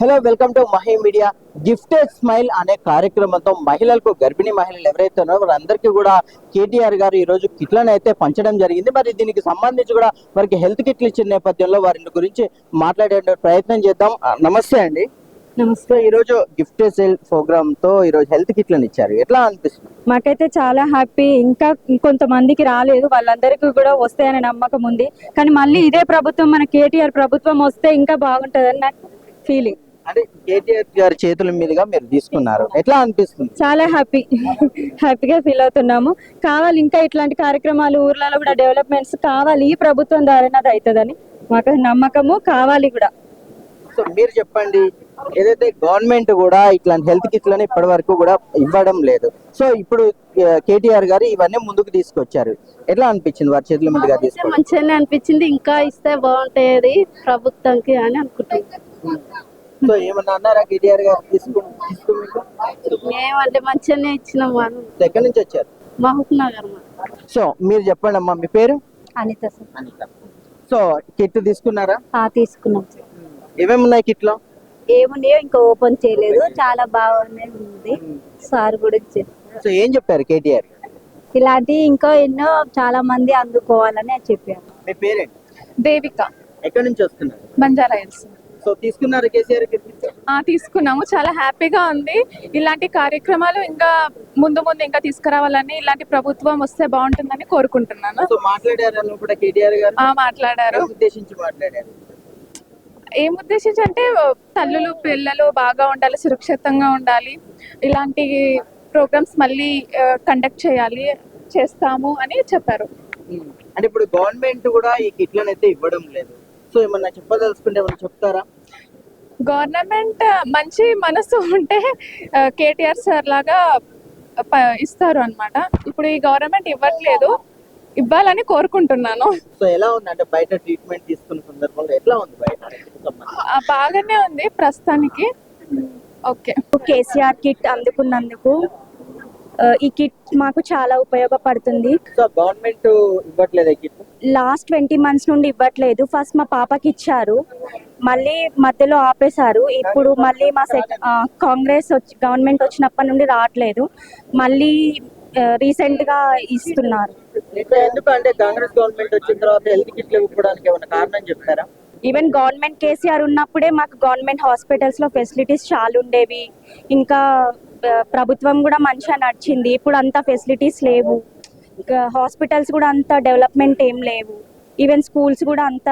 Hello welcome to Mahi media. Gifted smile అనే కార్యక్రమంతో మహిళలకు గర్భిణీ మహిళలు ఎవరైతే ఉన్నారో వారందరికీ కూడా కేటీఆర్ గారు ఈ రోజు కిట్లను అయితే పంచడం జరిగింది. మరి దీనికి సంబంధించి కూడా వారికి హెల్త్ కిట్లు ఇచ్చిన నేపథ్యంలో వారి గురించి మాట్లాడే ప్రయత్నం చేద్దాం. నమస్తే అండి. నమస్తే. ఈ రోజు గిఫ్ట్ సేల్ ప్రోగ్రామ్తో ఈ రోజు హెల్త్ కిట్లను ఇచ్చారు. ఎట్లా అనిపిస్తుంది? మాకైతే చాలా హ్యాపీ. ఇంకా కొంతమందికి రాలేదు. వాళ్ళందరికీ కూడా వస్తాయనే నమ్మకం ఉంది. కానీ మళ్ళీ ఇదే ప్రభుత్వం మన కేటీఆర్ ప్రభుత్వం వస్తే ఇంకా బాగుంటుందని నాకు ఫీలింగ్ అంటే కేటీఆర్ గారి చేతుల మీదుగా మీరు తీసుకున్నారు. ఎట్లా అనిపిస్తుంది? చాలా హ్యాపీ. హ్యాపీగా ఫీల్ అవుతున్నాము. కావాలి ఇంకా ఇట్లాంటి కార్యక్రమాలు ఊర్లలో కూడా డెవలప్మెంట్స్ కావాలి ఈ ప్రభుత్వం ద్వారానే అది అవుతుందని మాకు నమ్మకము కావాలి కూడా. సో మీరు చెప్పండి ఏదైతే గవర్నమెంట్ కూడా ఇట్లాంటి హెల్త్ కిట్లని ఇప్పటి వరకు కూడా ఇవ్వడం లేదు. సో ఇప్పుడు కేటీఆర్ గారు ఇవన్నీ ముందుకు తీసుకొచ్చారు. ఎట్లా అనిపించింది వారి చేతుల మీదుగా తీసుకోవడం మంచిగానే అనిపించింది. ఇంకా ఇస్తే బాగుంటది ప్రభుత్వంకి అని అనుకుంటున్నాం. సో ఏమన్నా అన్నారా కేటీఆర్ గారు? మేమంటే మంచిగానే ఇచ్చినాం మనం సో ఎక్కడి నుంచి వచ్చారు? మహబూబ్ నగర్ సో మీరు చెప్పండి అమ్మా మీ పేరు? అనిత సో కిట్ తీసుకున్నారా? తీసుకున్నాం ఏమేమి ఉన్నాయి కిట్లో? ఏమున్నాయో ఇంకా ఓపెన్ చేయలేదు. చాలా బాగానే ఉంది. సార్ కూడా ఇచ్చారు సో ఏం చెప్పారు కేటీఆర్? ఇలాంటి ఇంకా ఎన్నో చాలా మంది అందుకోవాలని చెప్పారు. మీ పేరేంటి? దేవిక. ఎక్కడి నుంచి వస్తున్నారు? బంజారా హిల్స్. సో తీసుకున్నారు కేసీఆర్ తీసుకున్నాము. చాలా హ్యాపీగా ఉంది. ఇలాంటి కార్యక్రమాలు ఇంకా ముందు ముందు ఇంకా తీసుకురావాలని ఇలాంటి ప్రభుత్వం వస్తే బాగుంటుందని కోరుకుంటున్నాను. సో మాట్లాడారు కూడా కేటీఆర్ గారు. ఆ మాట్లాడారు. ఏం ఉద్దేశించి మాట్లాడారు? ఏం ఉద్దేశించి అంటే తల్లులు పిల్లలు బాగా ఉండాలి సురక్షితంగా ఉండాలి. ఇలాంటి ప్రోగ్రామ్స్ మళ్ళీ కండక్ట్ చేయాలి చేస్తాము అని చెప్పారు. అంటే ఇప్పుడు గవర్నమెంట్ కూడా ఈ కిట్లను అయితే ఇవ్వడం లేదు. సో ఏమన్నా చెప్పదలుచుకుంటే ఏమన్నా చెప్తారా? గవర్నమెంట్ మంచి మనసు ఉంటే కేటీఆర్ సార్ లాగా ప- ఇస్తారు అన్నమాట. ఇప్పుడు ఈ గవర్నమెంట్ ఇవ్వట్లేదు. ఇవ్వాలని కోరుకుంటున్నాను. సో ఎలా ఉంది? అంటే బయట ట్రీట్మెంట్ తీసుకున్న సందర్భంలో ఎట్లా ఉంది బయట బాగానే ఉంది ప్రస్తుతానికి. ఓకే. కేసీఆర్ కిట్ అందుకున్నందుకు ఈ కిట్ మాకు చాలా ఉపయోగపడుతుంది. గవర్నమెంట్ ఇవ్వట్లేదు లాస్ట్ ట్వంటీ మంత్స్ నుండి ఇవ్వట్లేదు. ఫస్ట్ మా పాపకి ఇచ్చారు. మళ్ళీ మధ్యలో ఆపేశారు. ఇప్పుడు మళ్ళీ మా కాంగ్రెస్ వచ్చి గవర్నమెంట్ వచ్చినప్పటి నుండి రావట్లేదు. మళ్ళీ రీసెంట్గా ఇస్తున్నారు. ఇంకా ఎందుకు అంటే కాంగ్రెస్ గవర్నమెంట్ వచ్చిన తర్వాత హెల్త్ కిట్లు ఇవ్వడానికి ఏమైనా కారణం చెప్తారా ఈవెన్ గవర్నమెంట్ కేసీఆర్ ఉన్నప్పుడే మాకు గవర్నమెంట్ హాస్పిటల్స్లో ఫెసిలిటీస్ చాలా ఉండేవి ఇంకా ప్రభుత్వం కూడా మంచిగా నడిచింది. ఇప్పుడు అంత ఫెసిలిటీస్ లేవు. హాస్పిటల్స్ కూడా అంత డెవలప్మెంట్ ఏం లేవు. ఈవెన్ స్కూల్స్ కూడా అంత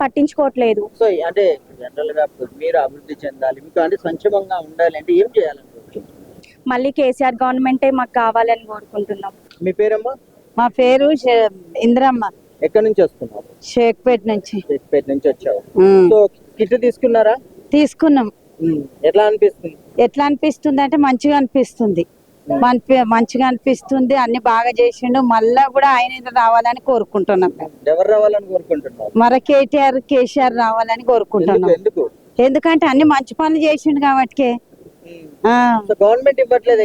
పట్టించుకోవట్లేదు. సో అంటే జనరల్గా మీరు అభివృద్ధి చెందాలి. మీకు అంటే సంక్షేమంగా ఉండాలి అంటే ఏం చేయాలనుకుంటున్నారు? మళ్ళీ కేసీఆర్ గవర్నమెంటే మాకు కావాలని కోరుకుంటున్నాం. మీ పేరమ్మా? మా పేరు ఇంద్రమ్మ. ఎక్కడి నుంచి వస్తున్నారు షేక్పేట్ నుంచి. పేట నుంచి వచ్చావు. సో కిట్ తీసుకున్నారా? తీసుకున్నాం. ఎట్లా అనిపిస్తుంది? ఎట్లా అనిపిస్తుంది అంటే మంచిగా అనిపిస్తుంది. మంచిగా అనిపిస్తుంది అన్ని బాగా చేసిండు మళ్ళా కూడా ఆయన రావాలని కోరుకుంటున్నాం. ఎవరు రావాలని మరి కేటీఆర్ కేసీఆర్ రావాలని కోరుకుంటున్నాం. ఎందుకు ఎందుకంటే అన్ని మంచి పనులు చేసిండు కాబట్టి గవర్నమెంట్ ఇవ్వట్లేదు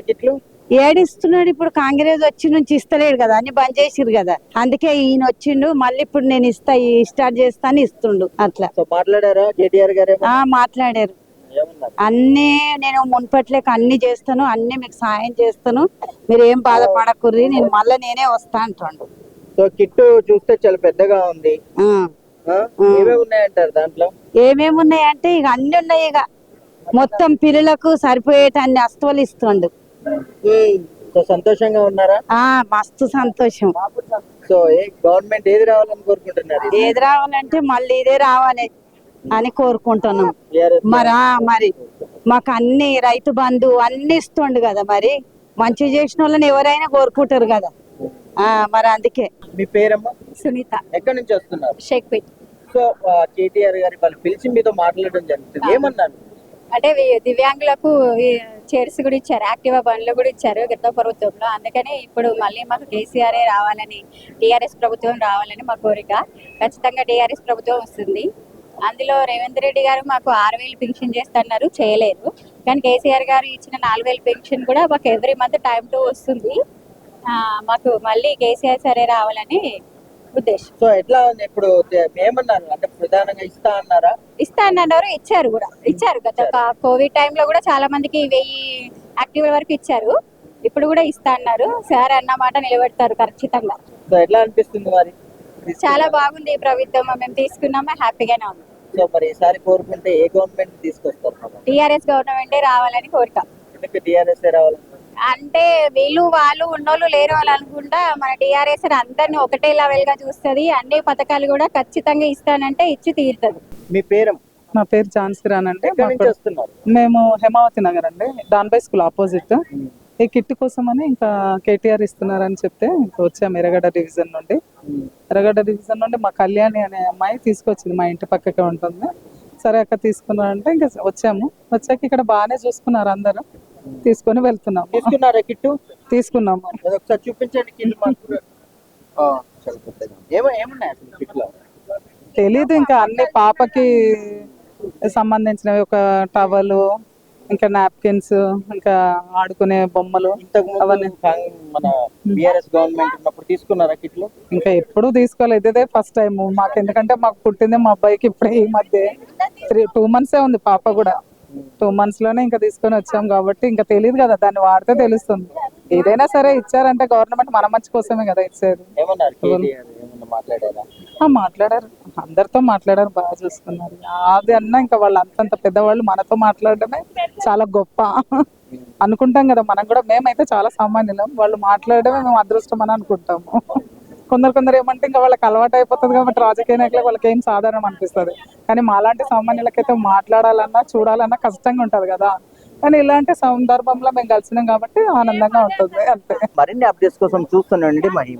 ఏడిస్తున్నాడు ఇప్పుడు కాంగ్రెస్ వచ్చి నుంచి ఇస్తలేడు కదా అన్ని బంద్ చేసిరు కదా. అందుకే ఈయన వచ్చిండు మళ్ళీ ఇప్పుడు నేను ఇస్తా స్టార్ట్ చేస్తా అని ఇస్తుండు అట్లా. మాట్లాడారా కేటీఆర్ గారు ఆ మాట్లాడారు. అన్ని నేను మున్పట్లేక అన్ని చేస్తాను అన్ని మీకు సాయం చేస్తాను. మీరు ఏం బాధపడకుర్రి నేను మళ్ళీ నేనే వస్తా అంటుండు. సో కిట్ చూస్తే చాలా పెద్దగా ఉంది? ఏమేమి ఉన్నాయంటారు దాంట్లో? ఏమేమి ఉన్నాయంటే ఇక అన్ని ఉన్నాయి ఇక. మొత్తం పిల్లలకు సరిపోయేటన్ని వస్తువులు ఇస్తుండు. సో సంతోషంగా ఉన్నారా? ఆ మస్తు సంతోషం. సో ఏ గవర్నమెంట్ ఏది రావాలని కోరుకుంటున్నారు? ఏది రావాలంటే మళ్ళీ ఇదే రావాలి. అని కోరుకుంటున్నాం. మరి మరి మాకు అన్ని రైతు బంధు అన్ని ఇస్తుండు కదా మరి. మంచి చేసిన వాళ్ళని ఎవరైనా కోరుకుంటారు కదా. ఆ మరి అందుకే. మీ పేరమ్మా? సునీత. ఎక్కడి నుంచి వస్తున్నారు? షేక్పేట్. సో కేటీఆర్ గారి వాళ్ళు పిలిచి మీతో మాట్లాడడం జరుగుతుంది. ఏమన్నారు? అంటే దివ్యాంగులకు చైర్స్ కూడా ఇచ్చారు యాక్టివా బండ్లు కూడా ఇచ్చారు గత ప్రభుత్వంలో. అందుకని ఇప్పుడు మళ్ళీ మాకు కేసీఆర్ రావాలని టీఆర్ఎస్ ప్రభుత్వం రావాలని మా కోరిక. ఖచ్చితంగా టీఆర్ఎస్ ప్రభుత్వం వస్తుంది. అందులో రేవంత్ రెడ్డి గారు మాకు ఆరు వేలు పెన్షన్ చేస్తున్నారు చేయలేదు. కానీ కేసీఆర్ గారు ఇచ్చిన నాలుగు వేలు పెన్షన్ కూడా మాకు ఎవ్రీ మంత్ టైం టు వస్తుంది. మాకు మళ్ళీ కేసీఆర్ సరే రావాలని ఉద్దేశం. సో ఎట్లా ఇప్పుడు ఏమన్నారు అంటే ప్రధానంగా ఇస్తా అన్నారా? ఇస్తా అన్నారు ఇచ్చారు కూడా. ఇచ్చారు. గత కోవిడ్ టైంలో కూడా చాలా మందికి వెయ్యి యాక్టివ్ వరకు ఇచ్చారు. ఇప్పుడు కూడా ఇస్తా అన్నారు. సార్ అన్న మాట నిలబెడతారు ఖచ్చితంగా. ఎట్లా అనిపిస్తుంది మరి? చాలా బాగుంది ఈ ప్రభుత్వం మేము తీసుకున్నాము హ్యాపీగానే ఉంది సో మరి ఈసారి కోరుకుంటే ఏ గవర్నమెంట్ తీసుకొస్తారు? టీఆర్ఎస్ గవర్నమెంటే రావాలని కోరిక. టీఆర్ఎస్ రావాలి అంటే వీళ్ళు వాళ్ళు ఉన్నోళ్ళు లేరు వాళ్ళు అనుకుంటా మన టీఆర్ఎస్ అందరిని ఒకటే లెవెల్గా చూస్తుంది. అన్ని పథకాలు కూడా ఖచ్చితంగా ఇస్తానంటే ఇచ్చి తీరుతుంది. మీ పేరు? నా పేరు ఝాన్సీ రాన్ వస్తున్నారు? మేము హేమావతి నగర్ అండి. డాన్బై స్కూల్ ఆపోజిట్. ఈ కిట్ కోసమని ఇంకా కేటీఆర్ ఇస్తున్నారని చెప్తే ఇంకా వచ్చాము ఎర్రగడ్డ డివిజన్ నుండి. ఎర్రగడ్డ డివిజన్ నుండి మా కళ్యాణి అనే అమ్మాయి తీసుకొచ్చింది మా ఇంటి పక్కకే ఉంటుంది. సరే అక్క తీసుకున్నారంటే ఇంకా వచ్చాము. వచ్చాక ఇక్కడ బాగానే చూసుకున్నారు అందరూ. తీసుకొని వెళ్తున్నాము. తీసుకున్నారా కిట్టు? తీసుకున్నాము. ఒకసారి చూపించండి తెలీదు ఇంకా అన్ని పాపకి సంబంధించినవి ఒక టవలు ఇంకా నాప్కిన్స్ ఇంకా ఆడుకునే బొమ్మలు ఇంతకు అవన్నీ. ముందు కాంగ్- మన బిఆర్ఎస్ గవర్నమెంట్ ఉన్నప్పుడు తీసుకున్నారా కిట్లు? ఇంకా ఎప్పుడు తీసుకోలేదు ఇదే ఫస్ట్ టైం మాకు ఎందుకంటే మాకు పుట్టింది మా అబ్బాయికి ఇప్పుడే ఈ మధ్య త్రీ టూ మంత్సే ఉంది పాప కూడా. టూ మంత్స్లోనే ఇంకా తీసుకొని వచ్చాం కాబట్టి ఇంకా తెలియదు కదా దాన్ని వాడితే తెలుస్తుంది. ఏదైనా సరే ఇచ్చారంటే గవర్నమెంట్ మన మంచి కోసమే కదా ఇచ్చేది. మాట్లాడారు. అందరితో మాట్లాడారు బాగా చూసుకున్నారు. అది అన్నా ఇంకా వాళ్ళు అంతంత పెద్దవాళ్ళు మనతో మాట్లాడడమే చాలా గొప్ప. అనుకుంటాం కదా మనం కూడా మేమైతే చాలా సామాన్యులం. వాళ్ళు మాట్లాడడమే మేము అదృష్టం అని అనుకుంటాము. కొందరు కొందరు ఏమంటే ఇంకా వాళ్ళకి అలవాటు అయిపోతుంది కాబట్టి రాజకీయ నాయకులకు వాళ్ళకి ఏం సాధారణం అనిపిస్తుంది. కానీ మాలాంటి సామాన్యులకైతే మాట్లాడాలన్నా చూడాలన్నా కష్టంగా ఉంటుంది కదా. కానీ ఇలాంటి సందర్భంలో మేము కలిసినాం కాబట్టి ఆనందంగా ఉంటుంది అంతే. మరిన్ని అప్డేట్స్ కోసం చూస్తుండండి మహి